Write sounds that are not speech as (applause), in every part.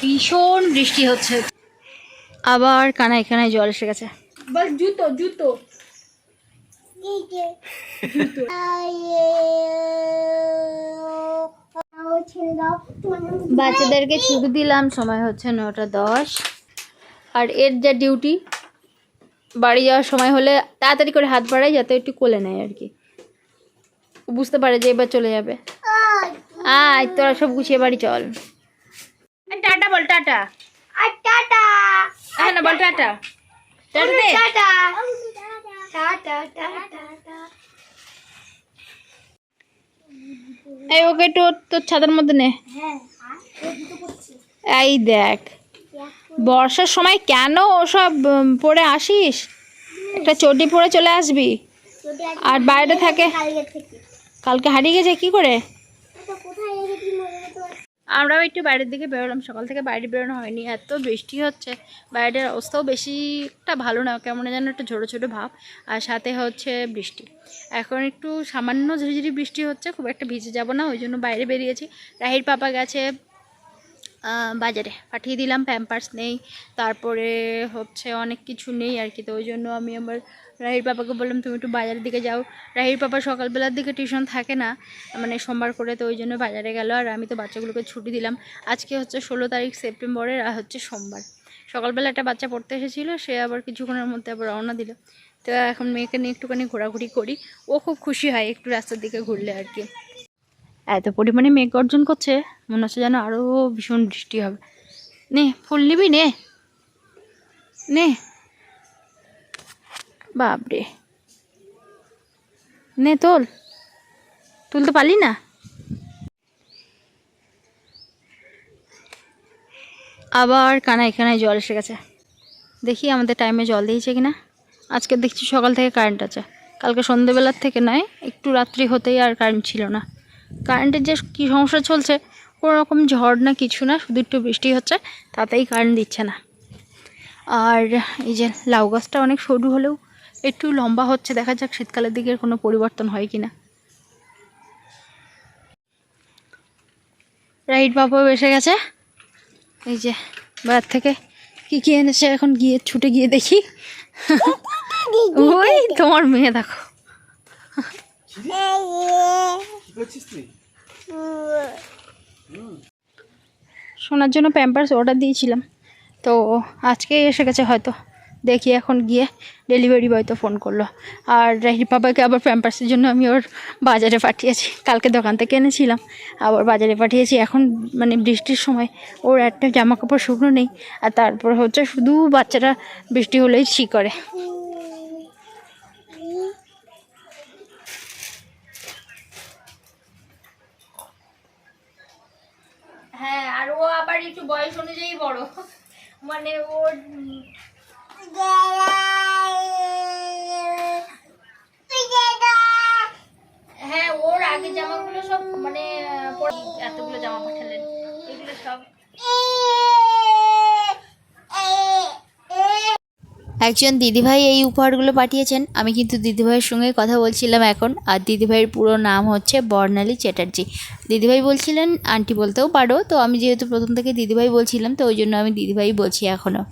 ভীষণ বৃষ্টি হচ্ছে। আবার কানা এখানে জল এসে গেছে। বল জুতো জুতো। বাচ্চাদেরকে ছুটি দিলাম সময় হচ্ছে নটা দশ। আর এর যা ডিউটি বাড়ি যাওয়ার সময় হলে তাড়াতাড়ি করে হাত বাড়াই যাতে একটু কোলে নেয় আর কি। বুঝতে পারে যে এবার চলে যাবে। আয় তোরা সব গুছিয়ে বাড়ি চল। টাটা বল টাটা। আর টাটা। হ্যাঁ না বল টাটা। টাটা দে। টাটা। টাটা টাটা এই ওকে ওর- তোর ছাতার মধ্যে নে। এই দেখ বর্ষার সময় কেন ওসব পরে আসিস? একটা চটি পরে চলে আসবি। আর বাইরে থাকে। কালকে হারিয়ে গেছে কি করে তো কোথায় রেখেছি মনে তো আমরাও একটু বাইরের দিকে বেরোলাম। সকাল থেকে বাইরে বেরোনো হয়নি। এত বৃষ্টি হচ্ছে। বাইরের অবস্থাও বেশি একটা ভালো না, কেমন যেন একটা ছোটো ছোটো ভাব। আর সাথে হচ্ছে বৃষ্টি। এখন একটু সামান্য ঝিরিঝিরি বৃষ্টি হচ্ছে, খুব একটা ভিজে যাব না, ওই জন্য বাইরে বেরিয়েছি। রাহির পাপা গেছে বাজারে। পাঠিয়ে দিলাম প্যাম্পার্স নেই, তারপরে হচ্ছে অনেক কিছু নেই আর কি, তো ওই জন্য আমি আমার রাহির পাপাকে বললাম, তুমি একটু বাজারের দিকে যাও। রাহির পাপা সকালবেলার দিকে টিউশন থাকে না মানে সোমবার করে, তো ওই জন্য বাজারে গেল। আর আমি তো বাচ্চাগুলোকে ছুটি দিলাম। আজকে হচ্ছে ষোলো তারিখ সেপ্টেম্বরের, আর হচ্ছে সোমবার। সকালবেলা একটা বাচ্চা পড়তে এসেছিল, সে আবার কিছুক্ষণের মধ্যে আবার রওনা দিল। তো এখন মেয়েকে নিয়ে একটুখানি ঘোরাঘুরি করি। ও খুব খুশি হয় একটু রাস্তার দিকে ঘুরলে আর কি। এত পরিমাণে মেঘ অর্জন করছে, মনে হচ্ছে যেন আরও ভীষণ বৃষ্টি হবে। নে, ফুল নিবি, নে। নে। বাপরে। নে তোল। তুলতে পারলি না? আবার কানা এখানে জল এসে গেছে। দেখি আমাদের টাইমে জল দিয়েছে কিনা। আজকে দেখছি সকাল থেকে কারেন্ট আছে। কালকে সন্ধেবেলার থেকে নয়, একটু রাত্রি হতেই আর কারেন্ট ছিল না। কারেন্টের যে কী সমস্যা চলছে, কোনো রকম ঝড় না কিছু না, শুধু একটু বৃষ্টি হচ্ছে, তাতেই কারেন্ট দিচ্ছে না। আর এই যে লাউ গাছটা অনেক সরু হলেও একটু লম্বা হচ্ছে, দেখা যাক শীতকালের দিকের কোনো পরিবর্তন হয় কি না। রাইট বাবাও এসে গেছে। এই যে বাজার থেকে কি কি এনেছে, এখন গিয়ে ছুটে গিয়ে দেখি। ওই তোমার মেয়ে, দেখো। শোনার জন্য প্যাম্পার্স অর্ডার দিয়েছিলাম, তো আজকে এসে গেছে হয়তো। দেখি এখন গিয়ে ডেলিভারি বয় তো ফোন করল। আর রাহির বাবাকে আবার প্যাম্পার্সের জন্য আমি ওর বাজারে পাঠিয়েছি। কালকে দোকান থেকে এনেছিলাম, আবার বাজারে পাঠিয়েছি। এখন মানে বৃষ্টির সময় ওর একটা জামা কাপড় শুকনো নেই, আর তারপর হচ্ছে শুধু বাচ্চারা বৃষ্টি হলেই ছি করে। হ্যাঁ আর ও আবার একটু বয়স অনুযায়ী বড়। মানে ওর হ্যাঁ মানে একজন দিদিভাই এই উপহারগুলো পাঠিয়েছেন। আমি কিন্তু দিদিভাইয়ের সঙ্গে কথা বলছিলাম এখন। আর দিদিভাইয়ের পুরো নাম হচ্ছে বর্ণালী চ্যাটার্জি। দিদিভাই বলছিলেন, আন্টি বলতেও পারো। তো আমি যেহেতু প্রথম থেকে দিদিভাই বলছিলাম, তো ওই জন্য আমি দিদিভাই বলছি এখনও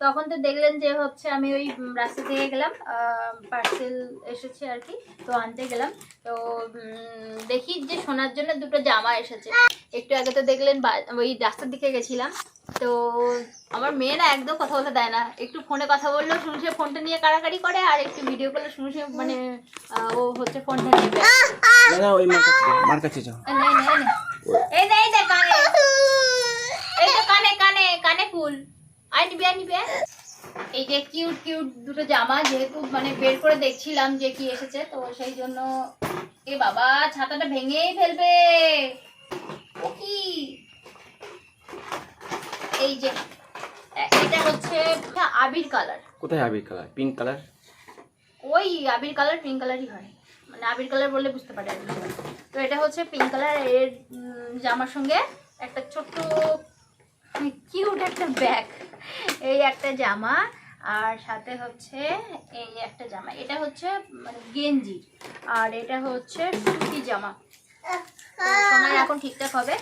তখন তো দেখলেন যে হচ্ছে আমি ওই রাস্তা থেকে গেলাম পার্সেল এসেছে আর কি তো আনতে গেলাম। তো দেখি যে শোনার জন্য দুটো জামা এসেছে। একটু আগে তো দেখলেন ওই রাস্তার দিকে গেছিলাম। তো আমার মেয়ে না একদম কথা বলতে দেয় না। একটু ফোনে কথা বললেও শুনে সে ফোনটা নিয়ে কাড়াকাড়ি করে আর একটু ভিডিও করলে শুনে সে মানে ও হচ্ছে ফোনটা নেবে না না ওই মার কাছে যাও, মার কাছে যাও। এই এই নে, এই নে, এই নে, কানে। এই তো কানে কানে কানে ফুল। আই নিবি আই এই যে কিউট কিউট দুটো জামা যেহেতু মানে বের করে দেখছিলাম যে কি এসেছে তো সেই জন্য এ বাবা ছাতাটা ভেঙেই ফেলবে। ও কি এই যে এটা হচ্ছে আবির কালার। কোথায় আবির কালার? Pink colour? ওই আবির কালার পিঙ্ক কালারই হয়। মানে আবির কালার বললে বুঝতে পারে। তো এটা হচ্ছে পিঙ্ক কালারের জামার সঙ্গে একটা ছোট্ট কিউট একটা ব্যাগ এই একটা জামা, আর সাথে হচ্ছে এই একটা জামা। এটা হচ্ছে মানে গেঞ্জি, আর এটা হচ্ছে সুতি জামা। এখন ঠিকঠাক হবে।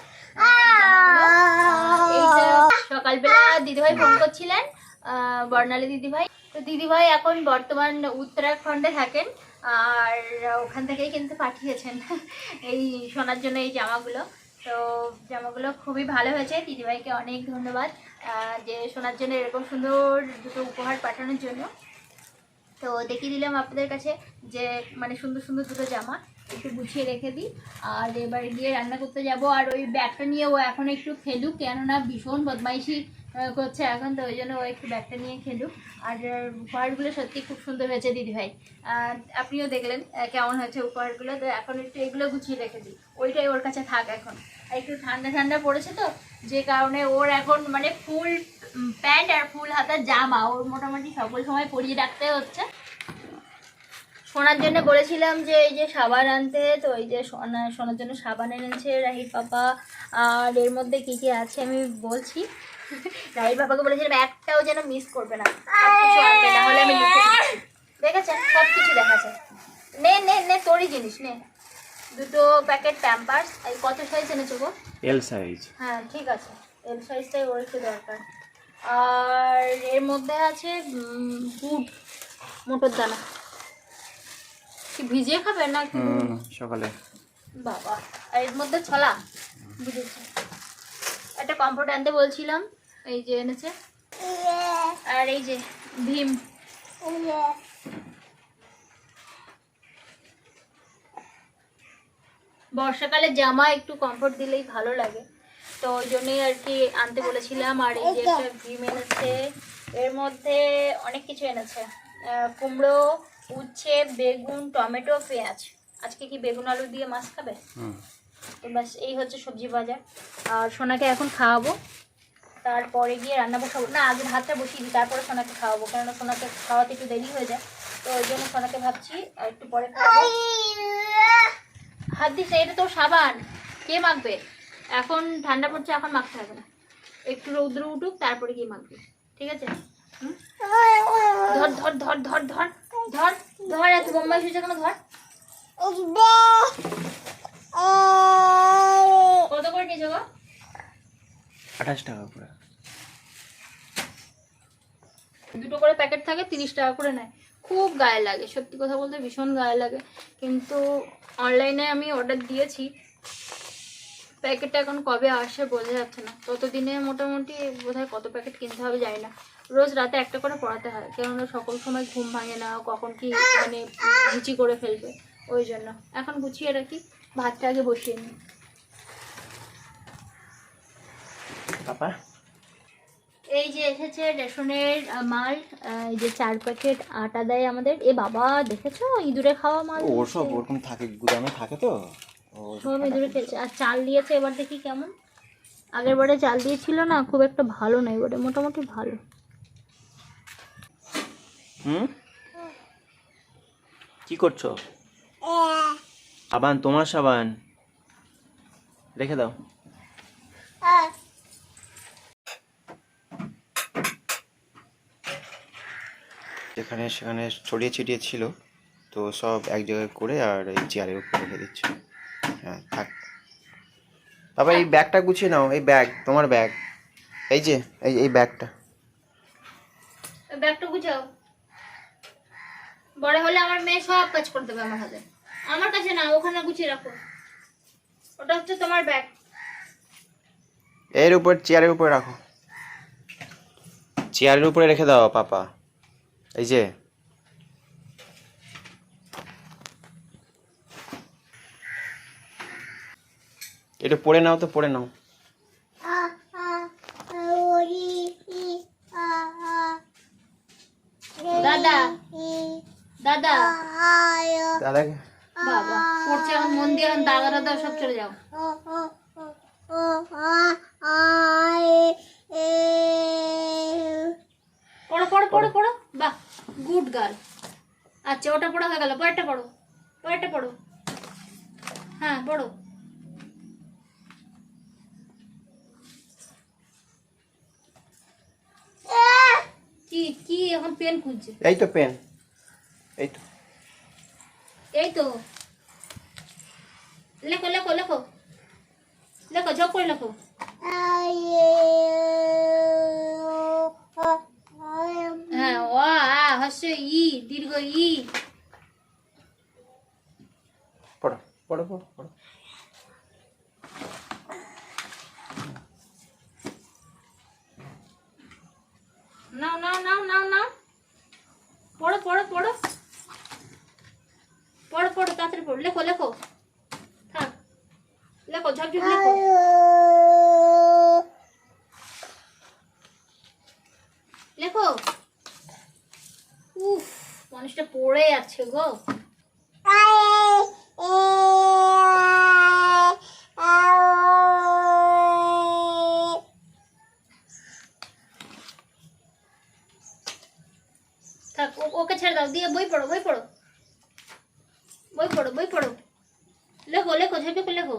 সকালবেলা দিদিভাই ফোন করছিলেন বর্ণালী দিদিভাই। তো দিদিভাই এখন বর্তমান উত্তরাখণ্ডে থাকেন, আর ওখান থেকেই কিন্তু পাঠিয়েছেন এই শোনার জন্য এই জামাগুলো। তো জামাগুলো খুবই ভালো হয়েছে। দিদিভাইকে অনেক ধন্যবাদ যে শোনার জন্য এরকম সুন্দর দুটো উপহার পাঠানোর জন্য। তো দেখিয়ে দিলাম আপনাদের কাছে যে মানে সুন্দর সুন্দর দুটো জামা, একটু গুছিয়ে রেখে দিই। আর এবার গিয়ে রান্না করতে যাব। আর ওই ব্যাগটা নিয়ে ও এখন একটু খেলুক, কেননা ভীষণ বদমাইশি করছে এখন তো ওই জন্য ও একটু ব্যাগটা নিয়ে খেলুক। আর উপহারগুলো সত্যি খুব সুন্দর হয়েছে দিদিভাই আপনিও দেখলেন কেমন হয়েছে উপহারগুলো। তো এখন একটু এগুলো গুছিয়ে রেখে দিই। ওইটাই ওর কাছে থাক এখন। একটু ঠান্ডা ঠান্ডা পড়েছে তো, যে কারণে ওর এখন মানে ফুল প্যান্ট আর ফুল হাতার জামা ওর মোটামুটি সকল সময় পরিয়ে রাখতে হচ্ছে। শোনার জন্য বলেছিলাম যে, এই যে সাবান আনতে, তো এই যে সোনা শোনার জন্য সাবান এনেছে রাহির পাপা। আর এর মধ্যে কি কি আছে আমি বলছি। (laughs) রাহির পাপাকে বলেছিলাম একটাও যেন মিস করবে না। কিছু আনবে না হলে আমি লিখে দেখেছেন সব কিছু দেখাচ্ছে নে নে নে তোরই জিনিস নে। দুটো প্যাকেট প্যাম্পার্স এই কত সাইজ এনেছো গো? এল সাইজ হ্যাঁ ঠিক আছে। এল সাইজটাই ওর একটু দরকার। আর এর মধ্যে আছে গুড় মোটর দানা। কি ভিজিয়ে খাবে না সকালে। বাবা আর এর মধ্যে ছলা। বুঝেছি। একটা কমফোর্ট আনতে বলছিলাম। এই যে এনেছে। আর এই যে ভীম। বর্ষাকালে জামা একটু কমফোর্ট দিলেই ভালো লাগে। তো ওই জন্যই আর কি আনতে বলেছিলাম। আর এই যে একটা ভীম এনেছে, এর মধ্যে অনেক কিছু এনেছে। কুমড়ো, উচ্ছে, বেগুন, টমেটো, পেঁয়াজ। আজকে কি বেগুন আলু দিয়ে মাছ খাবে? তো ব্যাস, এই হচ্ছে সবজি বাজার। আর সোনাকে এখন খাওয়াবো। তারপরে গিয়ে রান্না বসাবো। না, আগে ভাতটা বসিয়ে দিই, তারপরে সোনাকে খাওয়াবো। কেননা সোনাকে খাওয়াতে একটু দেরি হয়ে যায়। তো ওই জন্য সোনাকে ভাবছি একটু পরে খাওয়াবো। হাত দিস, এটা তো সাবান। কে মাখবে? এখন ঠান্ডা পড়ছে, এখন মাখতে হবে না। একটু রৌদ্র উঠুক, তারপরে গিয়ে মাখবে। ঠিক আছে? ধর ধর ধর ধর ধর ধর ধর, এত বোম্বাই শুয়েছে কেন ধর? কত করে নিয়েছো গো? আঠাশ টাকা করে। দুটো করে প্যাকেট থাকে তিরিশ টাকা করে নেয়। খুব গায়ে লাগে সত্যি কথা বলতে ভীষণ গায়ে লাগে। কিন্তু অনলাইনে আমি অর্ডার দিয়েছি। প্যাকেটটা এখন কবে আসে বোঝা যাচ্ছে না। ততদিনে মোটামুটি বোধহয় কত প্যাকেট কিনতে হবে জানি না। রোজ রাতে একটা করে পড়াতে হয় কেননা সকল সময় ঘুম ভাঙে না কখন কি মানে গুচি করে ফেলবে ওই জন্য। এখন গুছিয়ে রাখি। ভাতটা আগে বসিয়ে নিই পাপা? এই যে এসেছে রেশনের মাল এই যে চার প্যাকেট আটা দেয় আমাদের। এ বাবা দেখেছ? ইঁদুরে খাওয়া মাল ও সব ওরকম থাকে গুদামে থাকে তো। সব ইঁদুরে খেয়েছে। আর চাল দিয়েছে এবার দেখি কেমন। আগের বারে চাল দিয়েছিল না খুব একটা ভালো না এবারে মোটামুটি ভালো। হুম? কি করছ? সাবান তোমার সাবান। রেখে দাও। যেখানে সেখানে ছড়িয়ে ছিটিয়ে ছিল তো সব এক জায়গায় করে আর এই চেয়ারের উপরে রেখে দিচ্ছ। হ্যাঁ থাক। বাবা এই ব্যাগটা গুছিয়ে নাও এই ব্যাগ তোমার ব্যাগ। এই যে এই এই ব্যাগটা। ব্যাগটা গুছাও। বড় হলে আমার মেয়ে সব কাজ করে দেবে আমার হাতে। আমার কাছে না ওখানে গুছিয়ে রাখো। ওটা হচ্ছে তোমার ব্যাগ এর উপর চেয়ারের উপরে রাখো। চেয়ারের উপরে রেখে দাও পাপা। এই যে। এটা পড়ে নাও তো পড়ে নাও। দাদা দাদা। দাদাকে বাবা পড়ছে এখন মন দিয়ে এখন দাদা দাদা সব চলে যাও। পড়ো পড়ো পড়ো পড়ো। বাহ গুড গার্ল আচ্ছা ওটা পড়া হয়ে গেল পরেরটা পড়ো পরেরটা পড়ো। হ্যাঁ পড়ো। কি কি এখন পেন খুঁজছে এই তো পেন এই তো। এই তো। लिखो लिखो लिखो लिखो झोंक लिखो पढ़ पढ़ पढ़ पढ़ पढ़ पढ़ लिखो लिखो লেখো ঝপঝপ লেখো লেখো উফ মানুষটা পড়ে যাচ্ছে গো। থাক ওকে ছেড়ে দাও দিয়ে বই পড়ো বই পড়ো। বই পড়ো বই পড়ো। লেখো লেখো ঝপঝপ লেখো।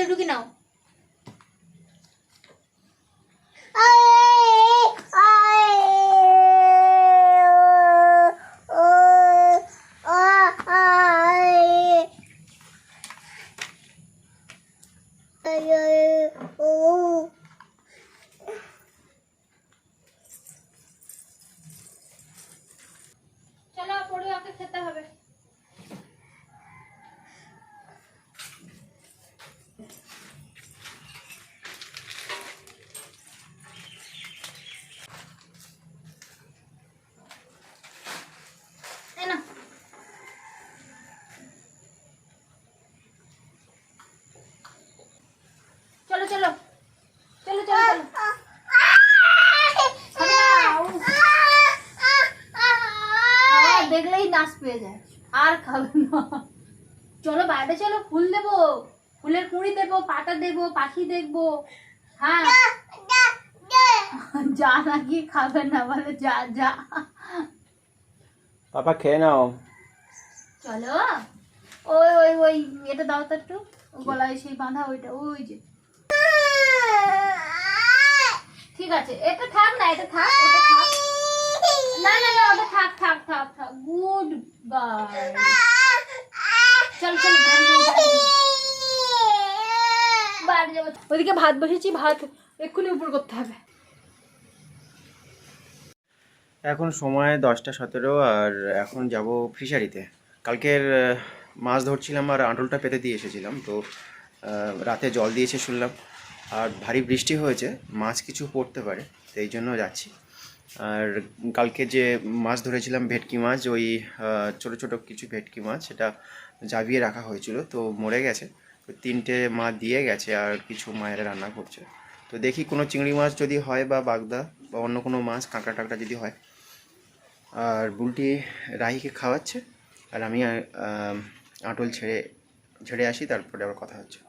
ভিতরে ঢুকি নাও চলো চলো ফুল দেবো। ফুলের কুঁড়ি দেবো পাতা দেবো পাখি দেখব। হ্যাঁ। যা (laughs) নাকি খাবে না বলে যা যা। পাপা খেয়ে নাও। চলো। ওই ওই ওই এটা দাও তো একটু। গলায় সেই বাঁধা ওইটা ওই যে। ঠিক আছে এটা থাক না এটা থাক ওটা থাক। না না না ওটা থাক থাক থাক থাক। Good bye. চল চল ওদিকে ভাত বসেছি, ভাত এক্ষুনি উপর করতে হবে। এখন সময় দশটা সতেরো, আর এখন যাব ফিশারিতে কালকের মাছ ধরছিলাম আর আঁটলটা পেতে দিয়ে এসেছিলাম, তো রাতে জল দিয়েছে শুনলাম। আর ভারী বৃষ্টি হয়েছে, মাছ কিছু পড়তে পারে, তো এই জন্য যাচ্ছি। আর কালকে যে মাছ ধরেছিলাম ভেটকি মাছ, ওই ছোট ছোট কিছু ভেটকি মাছ, সেটা জাবিয়ে রাখা হয়েছিল। তো মরে গেছে। তো তিনটে মা দিয়ে গেছে আর কিছু মায়েরা রান্না করছে। তো দেখি কোনো চিংড়ি মাছ যদি হয় বা বাগদা বা অন্য কোনো মাছ কাঁকড়া টাকড়া যদি হয়। আর বুলটি রাহিকে খাওয়াচ্ছে আর আমি আঁটল ছেড়ে ছেড়ে আসি তারপরে আবার কথা হচ্ছে।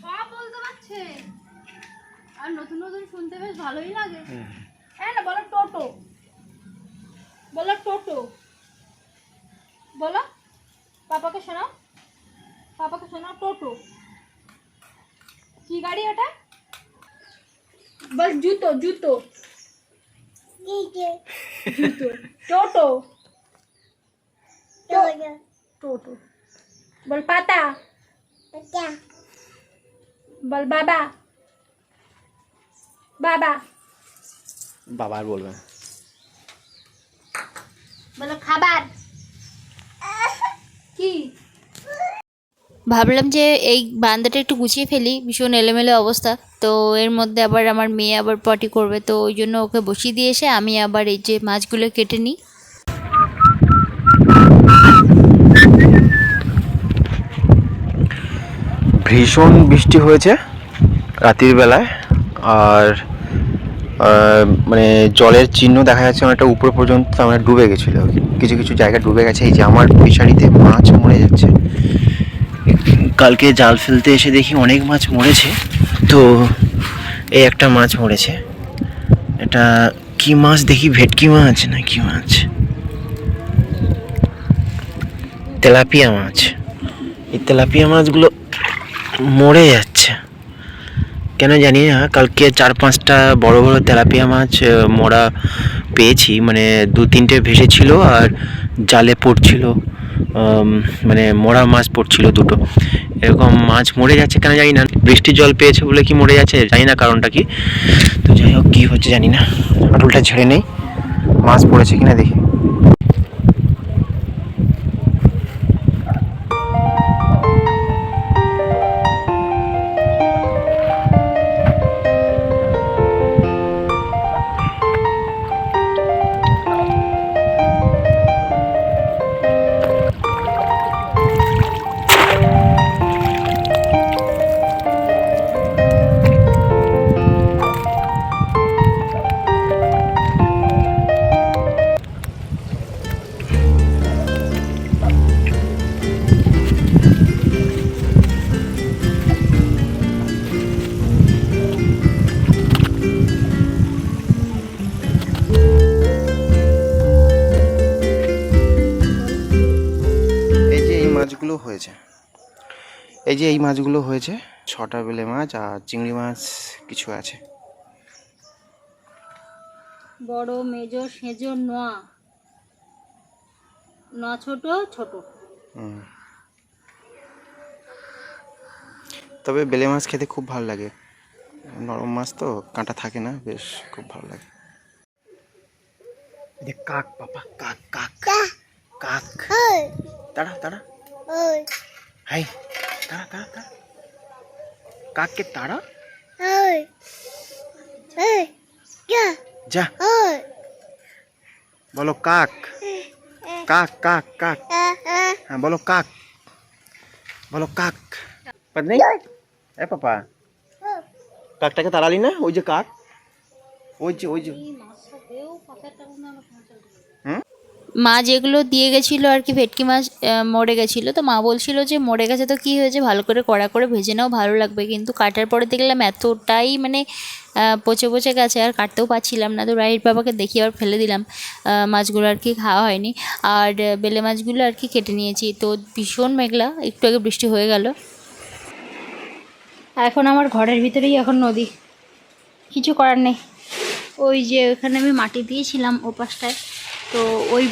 সব বলতে পারছে। আর নতুন নতুন শুনতে বেশ ভালোই লাগে। হ্যাঁ না বলো টোটো। বলো টোটো। বলো। পাপাকে শোনাও। পাপাকে শোনাও টোটো। কি গাড়ি ওটা বল জুতো জুতো। জুতো। টোটো। টোটো। বল পাতা। বল বাবা। বাবা। বাবা আর বলবে বলো খাবার কি ভাবলাম যে এই বান্দাটা একটু গুছিয়ে ফেলি, ভীষণ এলোমেলো অবস্থা। তো এর মধ্যে আবার আমার মেয়ে আবার পটি করবে, তো ওই জন্য ওকে বসিয়ে দিয়ে এসে আমি আবার এই যে মাছগুলো কেটে নিই। ভীষণ বৃষ্টি হয়েছে রাতের বেলায়, আর মানে জলের চিহ্ন দেখা যাচ্ছে অনেকটা উপর পর্যন্ত আমরা ডুবে গেছিল। কিছু কিছু জায়গা ডুবে গেছে। এই যে আমার ফিশারিতে মাছ মরে যাচ্ছে। কালকে জাল ফেলতে এসে দেখি অনেক মাছ মরেছে। তো এই একটা মাছ মরেছে। এটা কি মাছ? দেখি ভেটকি মাছ না কি মাছ? তেলাপিয়া মাছ। এই তেলাপিয়া মাছগুলো মরে যাচ্ছে। কেন জানি না, কালকে চার পাঁচটা বড় বড় তেলাপিয়া মাছ মরা পেয়েছি। মানে দু তিনটে ভেসেছিল আর জালে পড়ছিল। মানে মরা মাছ পড়ছিল দুটো। এরকম মাছ মরে যাচ্ছে কেন জানি না। বৃষ্টির জল পেয়েছে বলে কি মরে যাচ্ছে জানি না কারণটা কি। তো যাই হোক, কী হচ্ছে জানি না। আটুলটা ছেড়ে নেই। মাছ পড়েছে কিনা দেখি। এই যে এই মাছগুলো হয়েছে ছটা বেলে মাছ আর চিংড়ি মাছ কিছু আছে। বড় মেজো সেজো নোয়া। নোয়া ছোট ছোট। হুম। তবে বেলে মাছ খেতে খুব ভালো লাগে। নরম মাছ তো কাঁটা থাকে না বেশ খুব ভালো লাগে। এই কাক পাপা কাক কাক কাক। তাড়া তাড়া হাই। তাড়া তাড়া তাড়া কাককে তাড়া যা। বলো কাক। কাক কাক কাক। হ্যাঁ বলো কাক। বলো কাক। পত্নী এ পাপা। কাকটাকে তাড়ালি না? ওই যে কাক। ওই যে ওই যে। মা যেগুলো দিয়ে গেছিল আর কি ভেটকি মাছ মরে গেছিল, তো মা বলছিল যে মরে গেছে তো কী হয়েছে? ভালো করে কড়া করে ভেজে নাও, ভালো লাগবে। কিন্তু কাটার পরে দেখলাম এতটাই মানে পচে পচে গেছে আর কাটতেও পারছিলাম না। তো রাইট বাবাকে দেখি আবার ফেলে দিলাম। মাছগুলো আর কি খাওয়া হয়নি। আর বেলে মাছগুলো আর কি কেটে নিয়েছি। তো ভীষণ মেঘলা, একটু আগে বৃষ্টি হয়ে গেল। এখন আমার ঘরের ভিতরেই এখন নদী। কিছু করার নেই। ওই যে ওখানে আমি মাটি দিয়েছিলাম ও পাশটায় তো ওই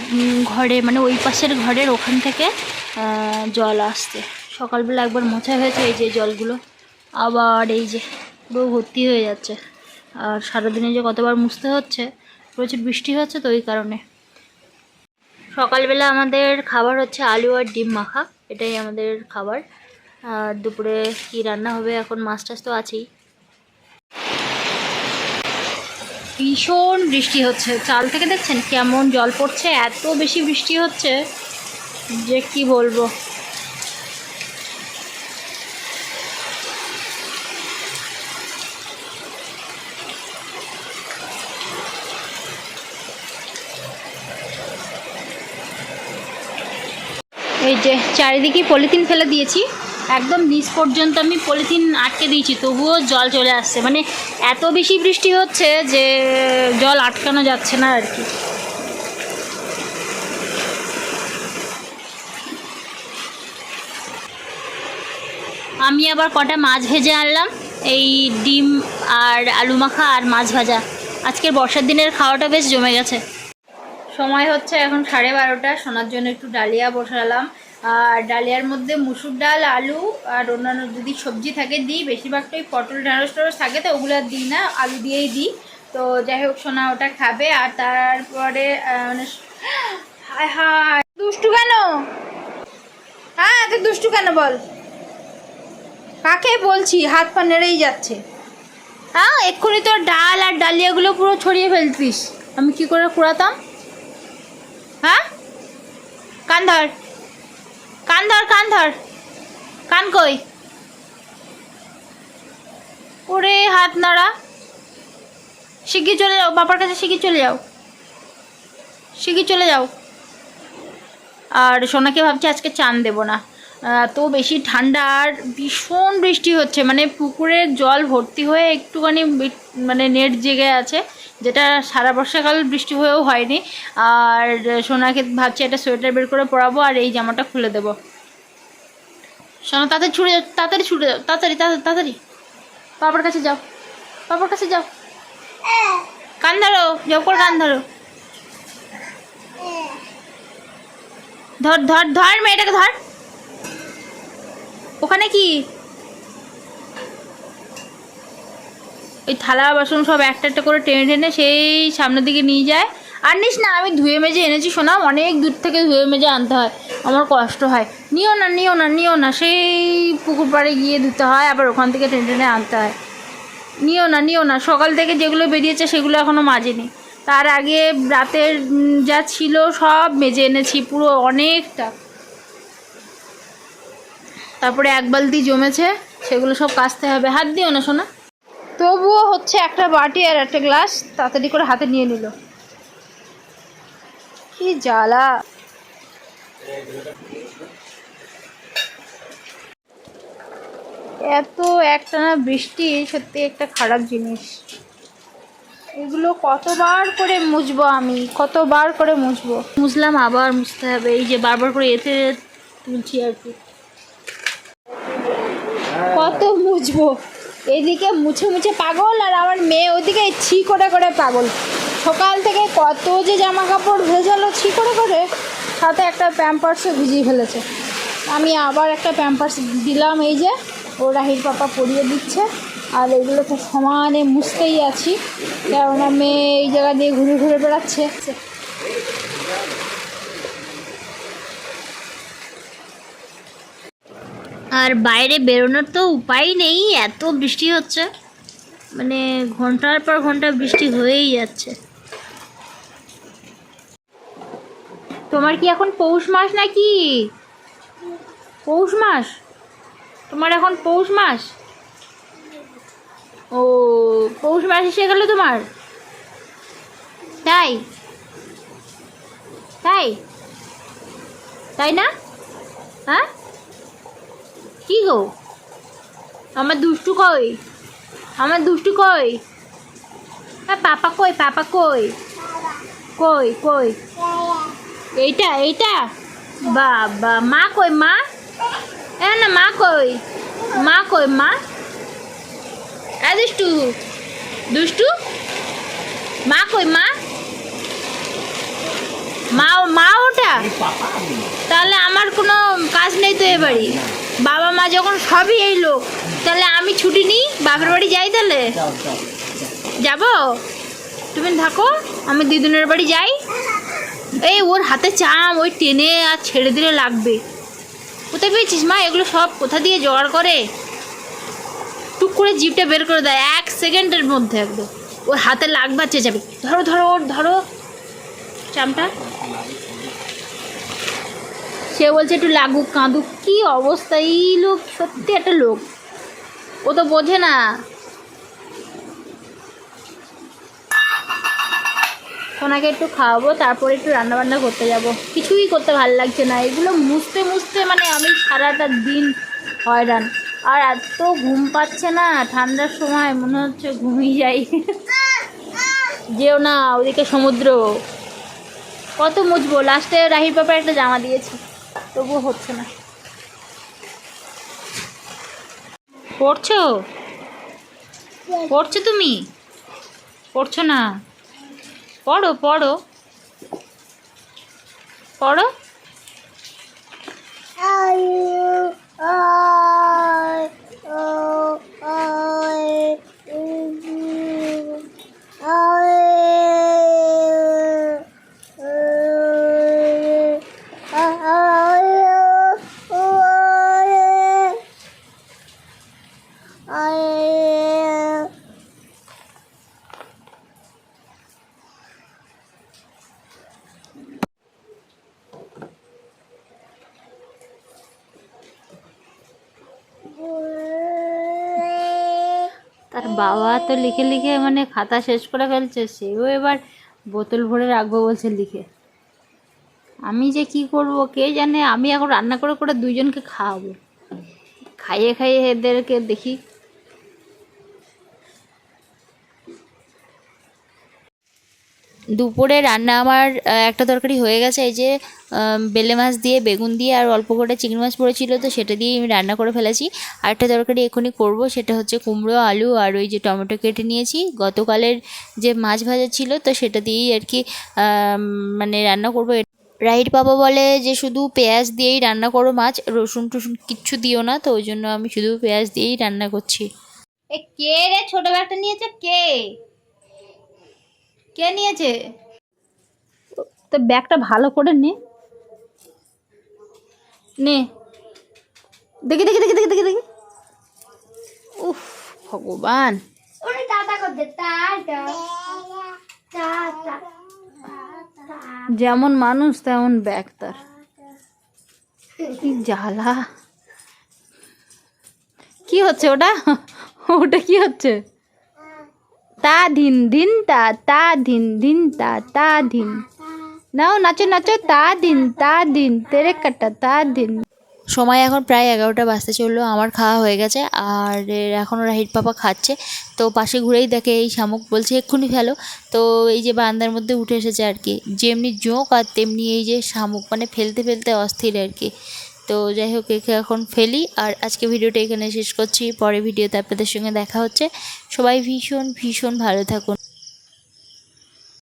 ঘরে মানে ওই পাশের ঘরের ওখান থেকে জল আসছে। সকালবেলা একবার মোছা হয়েছে, এই যে জলগুলো। আবার এই যে পুরো ভর্তি হয়ে যাচ্ছে। আর সারাদিনে যে কতবার মুছতে হচ্ছে প্রচুর বৃষ্টি হচ্ছে তো ওই কারণে। সকালবেলা আমাদের খাবার হচ্ছে আলু আর ডিম মাখা, এটাই আমাদের খাবার। আর দুপুরে কি রান্না হবে, এখন মাছ টাছ তো আছেই। ভীষণ বৃষ্টি হচ্ছে। চাল থেকে দেখছেন কেমন জল পড়ছে, এত বেশি বৃষ্টি হচ্ছে যে কি বলব। এই যে চারিদিকে পলিথিন ফেলে দিয়েছি। একদম নিচ পর্যন্ত আমি পলিথিন আটকে দিয়েছি, তবুও জল চলে আসছে। মানে এত বেশি বৃষ্টি হচ্ছে যে জল আটকানো যাচ্ছে না আর কি। আমি আবার কটা মাছ ভেজে আনলাম, এই ডিম আর আলু মাখা আর মাছ ভাজা। আজকের বর্ষার দিনের খাওয়াটা বেশ জমে গেছে। সময় হচ্ছে এখন সাড়ে বারোটা শোনার জন্য একটু ডালিয়া বসালাম। আর ডালিয়ার মধ্যে মুসুর ডাল, আলু আর অন্যান্য যদি সবজি থাকে দিই, বেশিরভাগটাই পটল ঢ্যাঁড়স ট্যাঁড়স থাকে তো ওগুলো দিই না, আলু দিয়েই দিই। তো যাই হোক, সোনা ওটা খাবে আর তারপরে মানে হায় হায়, দুষ্টু কেন? হ্যাঁ তুই দুষ্টু কেন বল? কাকে বলছি? হাত পা নেড়েই যাচ্ছে। হ্যাঁ এক্ষুনি তোর ডাল আর ডালিয়াগুলো পুরো ছড়িয়ে ফেলতিস। আমি কি করে কুড়াতাম? হ্যাঁ? কান কান ধর কান ধর। কান কই? ওরে হাত নাড়া। শিগগির চলে যাও, বাবার কাছে শিগগির চলে যাও। শিগগির চলে যাও। আর সোনাকে ভাবছি আজকে চান দেবো না। তো বেশি ঠান্ডা আর ভীষণ বৃষ্টি হচ্ছে। মানে পুকুরের জল ভর্তি হয়ে একটুখানি মানে নেট জেগে আছে, যেটা সারা বর্ষাকাল বৃষ্টি হয়েও হয়নি। আর সোনাকে ভাবছি একটা সোয়েটার বের করে পরাবো আর এই জামাটা খুলে দেবো। সোনা তাড়াতাড়ি ছুটে যাও, তাড়াতাড়ি ছুটে যাও তাড়াতাড়ি তাড়াতাড়ি। বাবার কাছে যাও, বাবার কাছে যাও। কান ধরো, যাও করে কান ধরো। ধর ধর ধর মেয়েটাকে ধর। ওখানে কি? ওই থালা, বাসন সব একটা একটা করে টেনে টেনে সেই সামনের দিকে নিয়ে যায়। আর নিস না, আমি ধুয়ে মেজে এনেছি শোনা অনেক দূর থেকে ধুয়ে মেজে আনতে হয়। আমার কষ্ট হয়। নিও না নিও না নিও না, সেই পুকুর পাড়ে গিয়ে ধুতে হয়, আবার ওখান থেকে টেনে টেনে আনতে হয়। নিও না নিও না, সকাল থেকে যেগুলো বেরিয়েছে সেগুলো এখনও মাজেনি। তার আগে রাতের যা ছিল সব মেজে এনেছি, পুরো অনেকটা। তারপরে এক বালতি জমেছে, সেগুলো সব কাচতে হবে। হাত দিও না শোনা তবুও হচ্ছে একটা বাটি আর একটা গ্লাস তাড়াতাড়ি করে হাতে নিয়ে নিল। কি জ্বালা। এত একটানা বৃষ্টি, সত্যি একটা খারাপ জিনিস। এগুলো কতবার করে মুছবো আমি? কতবার করে মুছবো? মুছলাম আবার মুছতে হবে। এই যে বারবার করে এতে তুলছি আর কি। কত মুছবো? এদিকে মুছে মুছে পাগল আর আমার মেয়ে ওদিকে ছি করে করে পাগল। সকাল থেকে কত যে জামা কাপড় ভেজালো ছি করে করে সাথে একটা প্যাম্পার্সও ভিজিয়ে ফেলেছে। আমি আবার একটা প্যাম্পার্স দিলাম, এই যে, ও রাহির পাপা পরিয়ে দিচ্ছে, আর এগুলো তো সমানে মুছতেই আছি। কেননা মেয়ে এই জায়গা দিয়ে ঘুরে ঘুরে বেড়াচ্ছে। আর বাইরে বেরোনোর তো উপায় নেই, এত বৃষ্টি হচ্ছে। মানে ঘণ্টার পর ঘণ্টা বৃষ্টি হয়েই যাচ্ছে। তোমার কি এখন পৌষ মাস নাকি? পৌষ মাস? তোমার এখন পৌষ মাস? ও, পৌষ মাস এসে গেল তোমার? তাই? তাই? তাই না? হ্যাঁ? কি গো? আমার দুষ্টু কই? আমার দুষ্টু কই? হ্যাঁ পাপা কই পাপা কই? কই কই? এইটা এইটা? বাবা মা কই মা? এ না মা কই? মা কই মা? এ দুষ্টু দুষ্টু? মা কই মা? মা মা ওটা? তাহলে আমার কোনো কাজ নেই তো এবারে বাবা মা যখন সবই এই লোক তাহলে আমি ছুটি নিই? বাপের বাড়ি যাই তাহলে? যাব? তুমি থাকো, আমি দিদুনের বাড়ি যাই। এই ওর হাতে চাম, ওই টেনে আর ছেড়ে দিলে লাগবে। কোথায় পেয়েছিস মা? এগুলো সব কোথা দিয়ে জোগাড় করে? টুক করে জিপটা বের করে দেয়, এক সেকেন্ডের মধ্যে একদম। ওর হাতে লাগবার আর চেঁচাবে। ধরো ধরো, ওর, ধরো। চামটা। সে বলছে, একটু লাগুক, কাঁদুক। কি অবস্থা? এই লোক সত্যি একটা লোক। ও তো বোঝে না। ওনাকে একটু খাওয়াবো, তারপরে একটু রান্না বান্না করতে যাব। কিছুই করতে ভালো লাগছে না। এগুলো মুছতে মুছতে মানে আমি সারাটা দিন হয়রান। আর এত ঘুম পাচ্ছে না। ঠান্ডার সময় মনে হচ্ছে ঘুমিয়ে যাই। যেও না, ওদিকে সমুদ্র। কত মুছবো? লাস্টে রাহির পাপার একটা জামা দিয়েছি। তবুও হচ্ছে না। পড়ছো? পড়ছো তুমি? পড়ছো না? পড়ো পড়ো। পড়ো। বাবা তো লিখে লিখে মানে খাতা শেষ করে ফেলছে, সেও এবার বোতল ভরে রাখব বলছে লিখে। আমি যে কি করব, কে জানে? আমি এখন রান্না করে করে দুইজনকে খাওয়াবো। খাইয়ে খাইয়ে এদেরকে দেখি। দুপুরে রান্না আমার একটা তরকারি হয়ে গেছে, এই যে বেলে মাছ দিয়ে বেগুন দিয়ে আর অল্প করে চিংড়ি মাছ পড়েছিল তো সেটা দিয়ে আমি রান্না করে ফেলেছি। আর একটা তরকারি এখনই করব সেটা হচ্ছে কুমড়ো আলু আর ওই যে টমেটো কেটে নিয়েছি। গতকালের যে মাছ ভাজা ছিল তো সেটা দিয়েই আর কি মানে রান্না করব। রাইট বাবা বলে যে শুধু পেঁয়াজ দিয়েই রান্না করো মাছ রসুন টসুন কিচ্ছু দিও না তো ওই জন্য আমি শুধু পেঁয়াজ দিয়েই রান্না করছি। এ কে রে? ছোট ব্যাগটা নিয়েছে কে? কে নিয়েছে? তো ব্যাগটা ভালো করে নে। নে দেখি দেখি দেখি দেখি দেখি দেখি উফ ভগবান ওরে টাটা কর দে টাটা টাটা যেমন মানুষ তেমন ব্যাগ তার কি জ্বালা। কি হচ্ছে ওটা? ওটা কি হচ্ছে? তা দিন দিন তা তা দিন দিন তা তা দিন নাও, নাচো নাচো, তা দিন তা দিন, তেরে কাটা, তা দিন। সময় এখন প্রায় এগারোটা বাজতে চলল, আমার খাওয়া হয়ে গেছে, আর এর এখনও রাহির পাপা খাচ্ছে। তো পাশে ঘুরেই দেখে এই শামুক বলছে, এক্ষুনি ফেলো। তো এই যে বান্দার মধ্যে উঠে এসেছে আর কি, যেমনি জোঁক আর তেমনি এই যে শামুক মানে ফেলতে ফেলতে অস্থির আর কি। তো যাই হোক, একে এখন ফেলি, আর আজকে ভিডিওটা এখানে শেষ করছি। পরে ভিডিওতে আপনাদের সঙ্গে দেখা হচ্ছে। সবাই ভীষণ ভীষণ ভালো থাকুন।